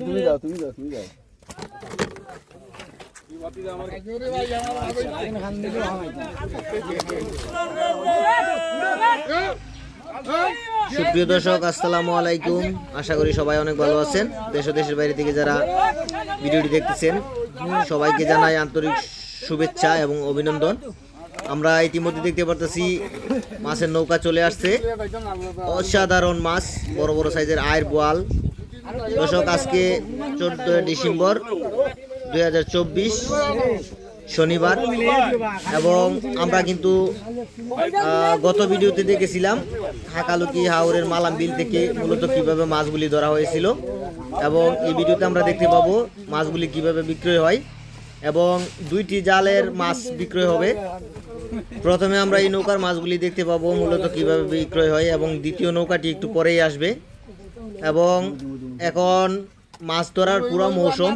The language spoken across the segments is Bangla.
তুমি তুমি তুমি সুপ্রিয় দর্শক, আসসালামু আলাইকুম। আশা করি সবাই অনেক ভালো আছেন। দেশ দেশের বাইরে থেকে যারা ভিডিওটি দেখতেছেন, সবাইকে জানাই আন্তরিক শুভেচ্ছা এবং অভিনন্দন। আমরা ইতিমধ্যে দেখতে পারতেছি, মাছের নৌকা চলে আসছে। অসাধারণ মাছ, বড় বড় সাইজের আয়ের বোয়াল। দর্শক, আজকে চোদ্দ ডিসেম্বর দু হাজার চব্বিশ শনিবার এবং আমরা কিন্তু গত ভিডিওতে দেখেছিলাম হাকালুকি হাওরের মালাম বিল থেকে মূলত কীভাবে মাছগুলি ধরা হয়েছিল এবং এই ভিডিওতে আমরা দেখতে পাবো মাছগুলি কীভাবে বিক্রয় হয় এবং দুইটি জালের মাছ বিক্রয় হবে। প্রথমে আমরা এই নৌকার মাছগুলি দেখতে পাবো মূলত কীভাবে বিক্রয় হয় এবং দ্বিতীয় নৌকাটি একটু পরেই আসবে এবং এখন মাছ ধরার পুরো মৌসুম।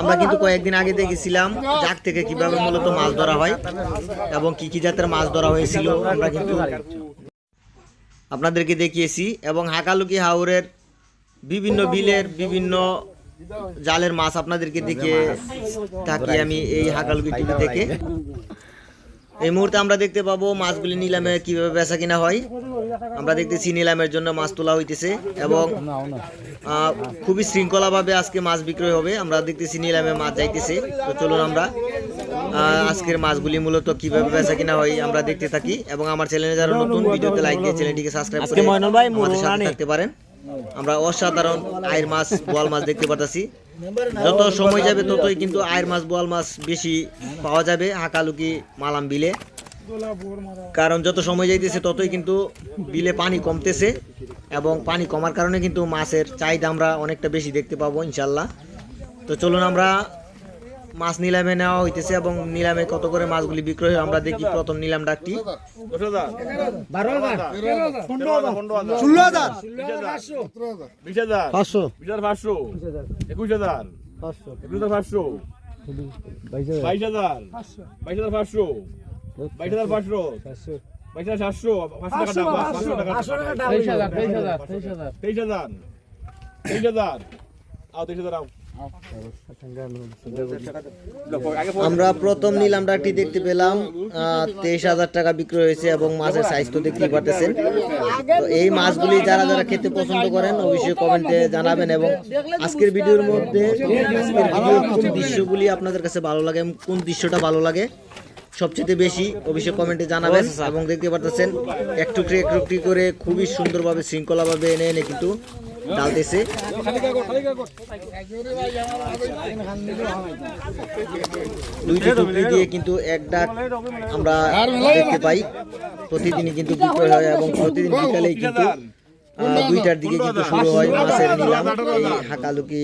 আমরা কিন্তু কয়েকদিন আগে দেখেছিলাম জাক থেকে কীভাবে মূলত মাছ ধরা হয় এবং কি কি জাতের মাছ ধরা হয়েছিল। আমরা কিন্তু আপনাদেরকে দেখিয়েছি এবং হাকালুকি হাওরের বিভিন্ন বিলের বিভিন্ন জালের মাছ আপনাদেরকে দেখিয়ে থাকি আমি এই হাকালুকি টিভি থেকে। এই মুহূর্তে আমরা দেখতে পাবো মাছগুলি নিলামে কীভাবে বেচা কিনা হয়। আমরা দেখতেছি নিলামের জন্য মাছ তোলা হইতেছে এবং খুবই শৃঙ্খলাভাবে আজকে মাছ বিক্রয় হবে। আমরা দেখতেছি নিলামে মাছ যাইতেছে। তো চলুন আমরা আজকের মাছগুলি মূলত কীভাবে বেচা কিনা হয় আমরা দেখতে থাকি। এবং আমার চ্যানেলে যারা নতুন ভিডিওতে লাইক দিয়ে চ্যানেলটিকে সাবস্ক্রাইব করে আমাদের সাথে থাকতে পারেন। আমরা অসাধারণ আয়ের মাছ বোয়াল মাছ দেখতে পারতাছি। যত সময় যাবে ততই কিন্তু আয়ের মাছ বোয়াল মাছ বেশি পাওয়া যাবে। হাকালুকি মালাম বিলে। কারণ যত সময় যাইতেছে ততই কিন্তু বিলে পানি কমতেছে এবং পানি কমার কারণে কিন্তু মাছের চাহিদা আমরা অনেকটা বেশি দেখতে পাবো ইনশাল্লাহ তো চলুন আমরা মাছ নিলামে নেওয়া হইতেছে এবং নিলামে কত করে মাছগুলি বিক্রয় হয় আমরা দেখি প্রথম নিলাম ডাকটি। বাইশ হাজার। বাইশ হাজার পাঁচশো। বাইশ হাজার পাঁচশো। বাইশ হাজার সাতশো। পাঁচশো টাকা দাম, পাঁচশো টাকা দাম। তেইশ হাজার তেইশ হাজার। আও তেইশ হাজার আও। আমরা প্রথম নিলাম ডাকটি দেখতে পেলাম তেইশ হাজার টাকা বিক্রি হয়েছে এবং মাছের সাইজ তো দেখতেই পারতেছেন। তো এই মাছগুলি যারা যারা খেতে পছন্দ করেন অবশ্যই কমেন্টে জানাবেন এবং আজকের ভিডিওর মধ্যে আজকের ভিডিওর কোন দৃশ্যগুলি আপনাদের কাছে ভালো লাগে এবং কোন দৃশ্যটা ভালো লাগে সবচেয়ে বেশি অবশ্যই কমেন্টে জানাবেন এবং দেখতে পারতেছেন একটুকরি একটুকরি করে খুবই সুন্দরভাবে শৃঙ্খলাভাবে এনে এনে কিন্তু ডালতেছে। দুইটি টুকরি দিয়ে কিন্তু এক ডাক আমরা দেখতে পাই। প্রতিদিনই কিন্তু বিক্রয় হয় এবং প্রতিদিন বিকালেই কিন্তু দুইটার দিকে কিন্তু শুরু হয়। মাছের নিলাম। এই হাকালুকি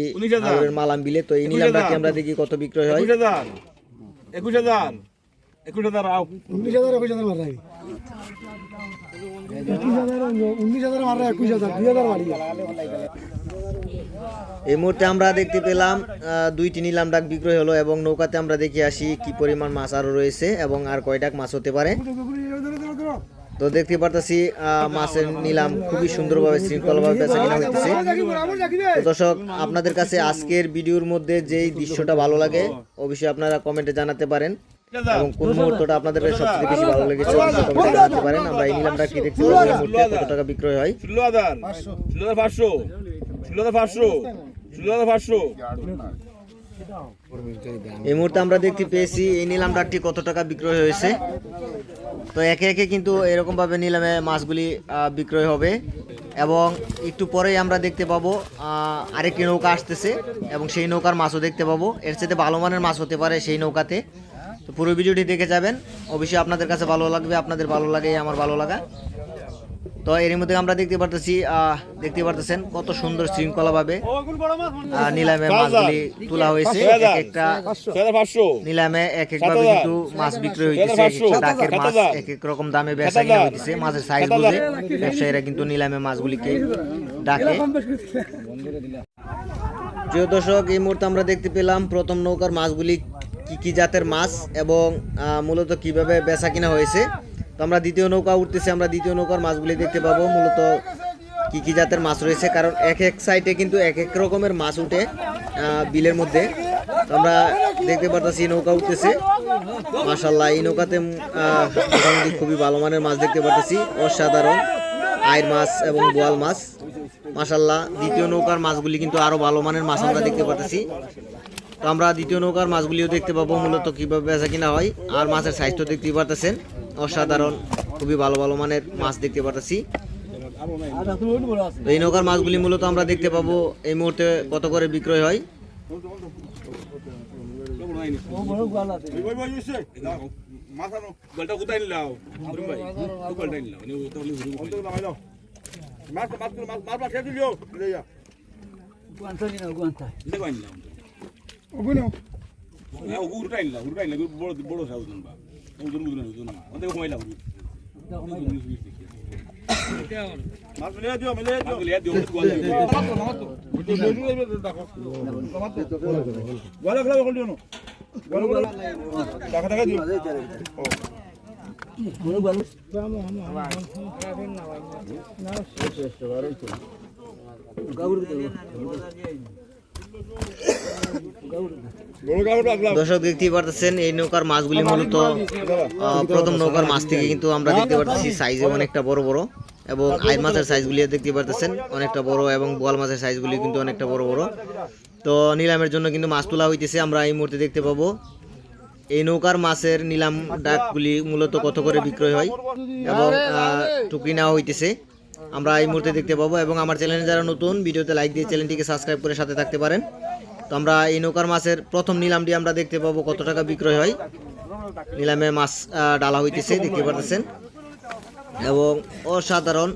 মালাম বিলে। তো এই নিলামটাকে আমরা দেখি কত বিক্রয় হয়। একুশ হাজার। একুশ হাজার একুশ হাজার আও উনিশ হাজার একুশ হাজার মারা উনিশ হাজার মারা একুশ হাজার দুই হাজার মারি এই মুহূর্তে আমরা দেখতে পেলাম আহ, দুইটি নিলাম ডাক বিক্রয় হলো এবং নৌকাতে আমরা দেখে আসি কি পরিমাণ মাছ আরও রয়েছে এবং আর কয় ডাক মাছ হতে পারে। তো দেখতে পারতেছি আহ, মাছের নিলাম খুবই সুন্দরভাবে শৃঙ্খলাভাবে বেচা কিনা হইতেছে। তো দর্শক আপনাদের কাছে আজকের ভিডিওর মধ্যে যেই দৃশ্যটা ভালো লাগে অবশ্যই আপনারা কমেন্টে জানাতে পারেন। এবং কোন মুহূর্তটা আপনাদের কাছে সবচেয়ে বেশি ভালো লেগেছে কমেন্টে জানাতে পারেন। আমরা এই নিলামটা কি দেখতে পাবো এই মুহূর্তে কত টাকা বিক্রয় হয়? ষোলো হাজার ষোলো হাজার পাঁচশো। ষোলো হাজার পাঁচশো। ষোলো হাজার পাঁচশো। এই মুহূর্তে আমরা দেখতে পেয়েছি এই নিলাম ডাকটি কত টাকা বিক্রয় হয়েছে। তো একে একে কিন্তু এরকম ভাবে নিলামে মাছগুলি বিক্রয় হবে। এবং একটু পরেই আমরা দেখতে পাবো আহ, আরেকটি নৌকা আসতেছে এবং সেই নৌকার মাছও দেখতে পাবো। এর সাথে ভালো মানের মাছ হতে পারে সেই নৌকাতে। তো পুরো ভিডিওটি দেখে যাবেন। অবশ্যই আপনাদের কাছে ভালো লাগবে আপনাদের ভালো লাগে আমার ভালো লাগা। তো এর মধ্যে আমরা দেখতে পারতেছি আহ, দেখতে পারতেছেন কত সুন্দর শৃঙ্খলাভাবে আহ, নিলামে মাছগুলি তোলা হয়েছে। একটা নিলামে এক এক ভাবে কিন্তু মাছ বিক্রি হইতেছে। ডাকের মাছ এক এক রকম দামে বেচা কিনা হইতেছে। মাছের সাইজ বুঝে ব্যবসায়ীরা কিন্তু নিলামে মাছগুলিকে ডাকে। প্রিয় দর্শক এই মুহূর্তে আমরা দেখতে পেলাম প্রথম নৌকার মাছগুলি কি কি জাতের মাছ এবং মূলত কীভাবে বেচা কিনা হয়েছে। তো আমরা দ্বিতীয় নৌকা উঠতেছি, আমরা দ্বিতীয় নৌকার মাছগুলি দেখতে পাবো। মূলত কি কি জাতের মাছ রয়েছে, কারণ এক এক সাইডে কিন্তু এক এক রকমের মাছ উঠে বিলের মধ্যে। আমরা দেখতে পারতেছি নৌকা উঠতেছে। মাসাল্লাহ এই নৌকাতে মোটামুটি খুবই ভালো মানের মাছ দেখতে পারতেছি। অসাধারণ আয়ের মাছ এবং বোয়াল মাছ। মাসাল্লাহ দ্বিতীয় নৌকার মাছগুলি কিন্তু আরও ভালো মানের মাছ আমরা দেখতে পারতেছি। তো আমরা দ্বিতীয় নৌকার মাছগুলিও দেখতে পাবো মূলত কীভাবে বেচা কিনা হয় আর মাছের সাইজ তো পারতেছেন অসাধারণ খুবই ভালো ভালো মানের মাছ দেখতে পারতেছি এই নৌকার মাছগুলি মূলত আমরা দেখতে পাবো এই মুহূর্তে কত করে বিক্রয় হয় মাছ মাছ মাছ মাছ খেয়ে দিও ওগুলো হ্যাঁ উড়টা নিলাম উড়টা নিলাম বড় বড় সাউজ না। ওজন ওজন ওজন ওদের কমাইলাম মাছ মিলে দর্শক দেখতেই পারতেছেন, এই নৌকার মাছগুলি মূলত প্রথম নৌকার মাছ থেকে কিন্তু আমরা দেখতে পারতেছি সাইজে অনেকটা বড় বড় এবং আইর মাছের সাইজগুলি দেখতে পারতেছেন, অনেকটা বড় এবং বোয়াল মাছের সাইজগুলি কিন্তু অনেকটা বড় বড়। তো নিলামের জন্য কিন্তু মাছ তোলা হইতেছে, আমরা এই মুহূর্তে দেখতে পাবো। এই নৌকার মাছের নিলাম ডাকগুলি মূলত কত করে বিক্রয় হয় এবং টুকরি নেওয়া হইতেছে। আমরা এই মুহূর্তে দেখতে পাবো এবং আমার চ্যানেলে যারা নতুন, ভিডিওতে লাইক দিয়ে চ্যানেলটিকে সাবস্ক্রাইব করে সাথে থাকতে পারেন। তো আমরা এই নৌকার মাছের প্রথম নিলামটি আমরা দেখতে পাবো কত টাকা বিক্রয় হয়। নিলামে মাছ ডালা হইতেছে, দেখতে পারতেছেন। এবং অসাধারণ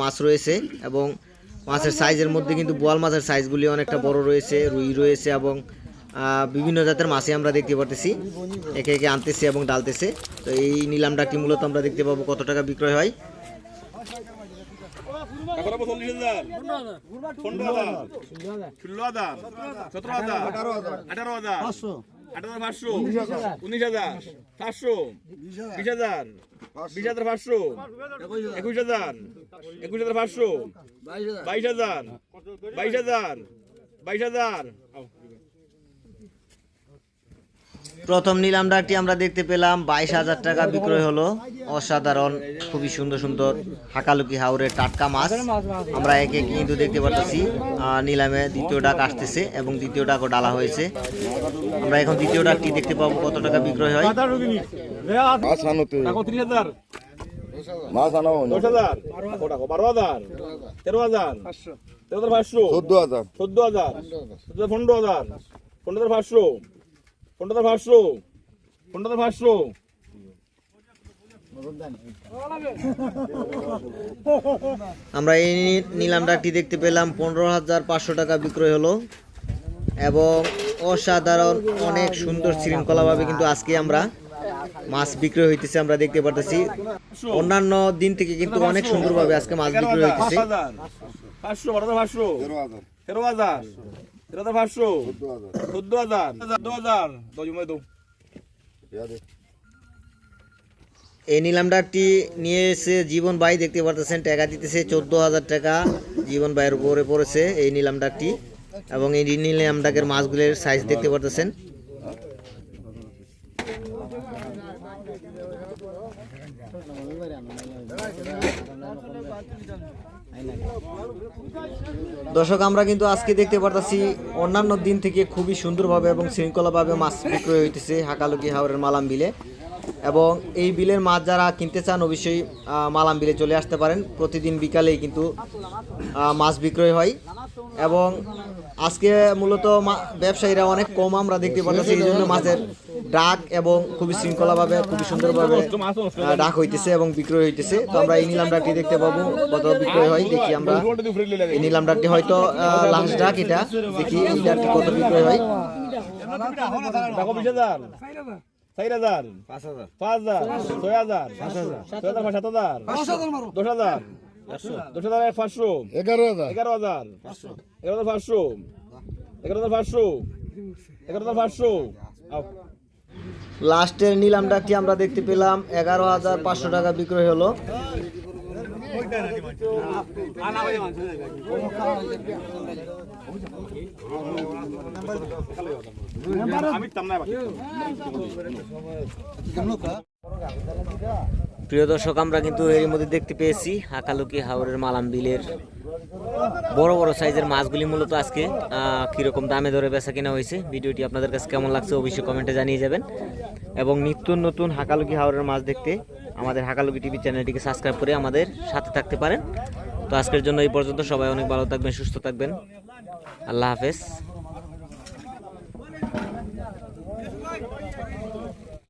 মাছ রয়েছে এবং মাছের সাইজের মধ্যে কিন্তু বোয়াল মাছের সাইজগুলি অনেকটা বড় রয়েছে, রুই রয়েছে এবং বিভিন্ন জাতের মাছই আমরা দেখতে পারতেছি। একে একে আনতেছে এবং ডালতেছে। তো এই নিলাম ডাকটি মূলত আমরা দেখতে পাবো কত টাকা বিক্রয় হয়। টাকা পাবো চল্লিশ হাজার? পনেরো হাজার। ষোলো হাজার। সতেরো হাজার। আঠারো হাজার। আঠারো পাঁচশো। উনিশ হাজার। পাঁচশো। বিশ হাজার। বিশ হাজার। পাঁচশো। একুশ হাজার। একুশ হাজার। পাঁচশো। বাইশ হাজার। বাইশ হাজার। বাইশ হাজার। প্রথম নিলাম ডাকটি আমরা দেখতে পেলাম বাইশ হাজার টাকা বিক্রয় হলো। অসাধারণ খুবই সুন্দর সুন্দর হাকালুকি হাওরের টাটকা মাছ। আমরা একে কিন্তু দেখতে পারতেছি আহ, নিলামে দ্বিতীয় ডাক আসতেছে এবং দ্বিতীয় ডাকও ডালা হয়েছে। আমরা এখন দ্বিতীয় ডাকটি দেখতে পাবো কত টাকা বিক্রয় হয়। মাছ আনোতে টাকা ত্রিশ হাজার। মাছ আনো দশ হাজার। বারো হাজার। তেরো হাজার। তেরো হাজার পাঁচশো। হাজার। চোদ্দ হাজার। চোদ্দ হাজার পনেরো হাজার। পনেরো হাজার পাঁচশো। পাঁচশো পনেরো আমরা এই নিলাম ডাকটি দেখতে পেলাম পনেরো হাজার পাঁচশো টাকা বিক্রয় হলো এবং অসাধারণ অনেক সুন্দর শৃঙ্খলাভাবে কিন্তু আজকে আমরা মাছ বিক্রয় হইতেছে আমরা দেখতে পারতেছি অন্যান্য দিন থেকে কিন্তু অনেক সুন্দরভাবে আজকে মাছ বিক্রয় হইতেছে পাঁচশো বারো পাঁচশো তেরো হাজার হাজার পাঁচশো। চোদ্দ হাজার। চোদ্দ হাজার। দশ জমায় দাও এই নিলাম ডাকটি নিয়ে এসে জীবন ভাই দেখতে পারতেছেন টাকা দিতেছে চোদ্দ হাজার টাকা জীবন ভাইয়ের উপরে পড়েছে এই নিলাম ডাকটি এবং এই নিলাম ডাকের মাছগুলোর সাইজ দেখতে পারতেছেন। দর্শক, আমরা কিন্তু আজকে দেখতে পারতাছি, অন্যান্য দিন থেকে খুবই সুন্দরভাবে এবং শৃঙ্খলাভাবে মাছ বিক্রয় হইতেছে হাকালুকি হাওরের মালাম বিলে। এবং এই বিলের মাছ যারা কিনতে চান, অবশ্যই মালাম বিলে চলে আসতে পারেন। প্রতিদিন বিকালেই কিন্তু মাছ বিক্রয় হয়। এবং আজকে মূলত মা- ব্যবসায়ীরা অনেক কম আমরা দেখতে পাচ্ছি এই জন্য মাছের ডাক এবং খুবই শৃঙ্খলাভাবে খুবই সুন্দরভাবে ডাক হইতেছে এবং বিক্রয় হইতেছে। তো আমরা এই নিলাম ডাকটি দেখতে পাবো কত বিক্রয় হয় দেখি আমরা। এই নিলাম ডাকটি হয়তো লাস্ট ডাক এটা দেখি এই ডাকটি কত বিক্রয় হয়। চার হাজার। পাঁচ হাজার। পাঁচ হাজার ছয় হাজার সাত হাজার সাত হাজার দশ হাজার। দশ হাজার পাঁচশো। এগারো হাজার। এগারো হাজার। এগারো হাজার পাঁচশো। এগারো হাজার পাঁচশো। এগারো হাজার পাঁচশো। লাস্টের নিলাম ডাকটি আমরা দেখতে পেলাম এগারো হাজার পাঁচশো টাকা বিক্রয় হলো। প্রিয় দর্শক, আমরা কিন্তু এর মধ্যে দেখতে পেয়েছি হাকালুকি হাওড়ের মালাম বিলের বড় বড় সাইজের মাছগুলি মূলত আজকে কীরকম দামে ধরে বেচা কেনা হয়েছে। ভিডিওটি আপনাদের কাছে কেমন লাগছে অবশ্যই কমেন্টে জানিয়ে যাবেন। এবং নিত্য নতুন হাকালুকি হাওড়ের মাছ দেখতে আমাদের হাকালুকি টিভি চ্যানেলটিকে সাবস্ক্রাইব করে আমাদের সাথে থাকতে পারেন। তো আজকের জন্য এই পর্যন্ত, সবাই অনেক ভালো থাকবেন, সুস্থ থাকবেন। আল্লাহ হাফেজ।